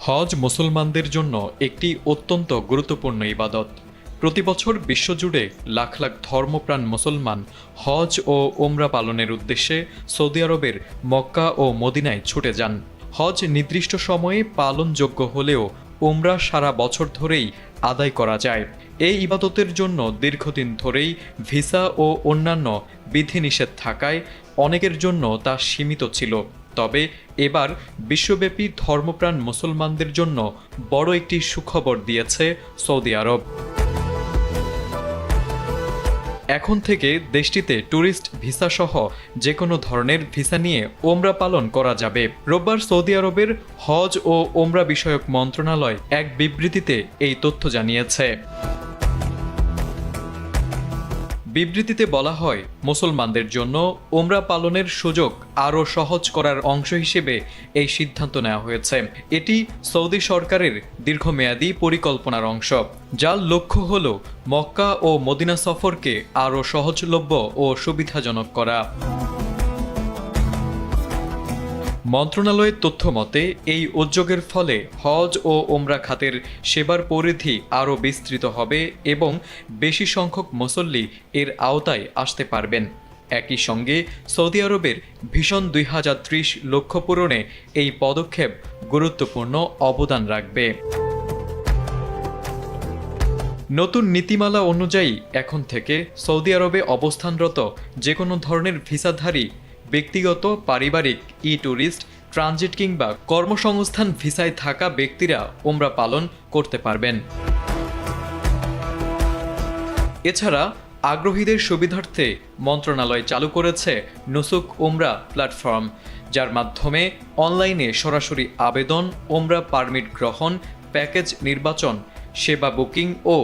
হজ মুসলমানদের জন্য একটি অত্যন্ত গুরুত্বপূর্ণ ইবাদত। প্রতি বছর বিশ্বজুড়ে লাখ লাখ ধর্মপ্রাণ মুসলমান হজ ও ওমরা পালনের উদ্দেশ্যে সৌদি আরবের মক্কা ও মদিনায় ছুটে যান। হজ নির্দিষ্ট সময়ে পালনযোগ্য হলেও ওমরা সারা বছর ধরেই আদায় করা যায়। এই ইবাদতের জন্য দীর্ঘদিন ধরেই ভিসা ও অন্যান্য বিধিনিষেধ থাকায় অনেকের জন্য তা সীমিত ছিল। তবে এবার বিশ্বব্যাপী ধর্মপ্রাণ মুসলমানদের জন্য বড় একটি সুখবর দিয়েছে সৌদি আরব। এখন থেকে দেশটিতে ট্যুরিস্ট ভিসা সহ যে কোনো ধরনের ভিসা নিয়ে ওমরা পালন করা যাবে। রোববার সৌদি আরবের হজ ও ওমরা বিষয়ক মন্ত্রণালয় এক বিবৃতিতে এই তথ্য জানিয়েছে। বিবৃতিতে বলা হয়, মুসলমানদের জন্য ওমরা পালনের সুযোগ আরও সহজ করার অংশ হিসেবে এই সিদ্ধান্ত নেওয়া হয়েছে। এটি সৌদি সরকারের দীর্ঘমেয়াদী পরিকল্পনার অংশ, যার লক্ষ্য হল মক্কা ও মদিনা সফরকে আরও সহজলভ্য ও সুবিধাজনক করা। মন্ত্রণালয়ের তথ্য মতে, এই উদ্যোগের ফলে হজ ও ওমরা খাতের সেবার পরিধি আরও বিস্তৃত হবে এবং বেশি সংখ্যক মুসল্লি এর আওতায় আসতে পারবেন। একই সঙ্গে সৌদি আরবের ভীষণ দুই হাজার ত্রিশ লক্ষ্য পূরণে এই পদক্ষেপ গুরুত্বপূর্ণ অবদান রাখবে। নতুন নীতিমালা অনুযায়ী এখন থেকে সৌদি আরবে অবস্থানরত যে কোনো ধরনের ভিসাধারী ব্যক্তিগত, পারিবারিক ই ট্যুরিস্ট ট্রানজিট কিংবা কর্মসংস্থান ভিসায় থাকা ব্যক্তিরা ওমরা পালন করতে পারবেন। এছাড়া আগ্রহীদের সুবিধার্থে মন্ত্রণালয় চালু করেছে নুসুক ওমরা প্ল্যাটফর্ম, যার মাধ্যমে অনলাইনে সরাসরি আবেদন ওমরা পারমিট গ্রহণ, প্যাকেজ নির্বাচন, সেবা বুকিং ও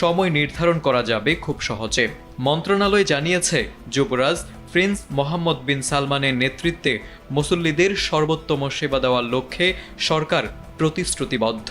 সময় নির্ধারণ করা যাবে খুব সহজে। মন্ত্রণালয় জানিয়েছে, যুবরাজ প্রিন্স মোহাম্মদ বিন সালমানের নেতৃত্বে মুসল্লিদের সর্বোত্তম সেবা দেওয়ার লক্ষ্যে সরকার প্রতিশ্রুতিবদ্ধ।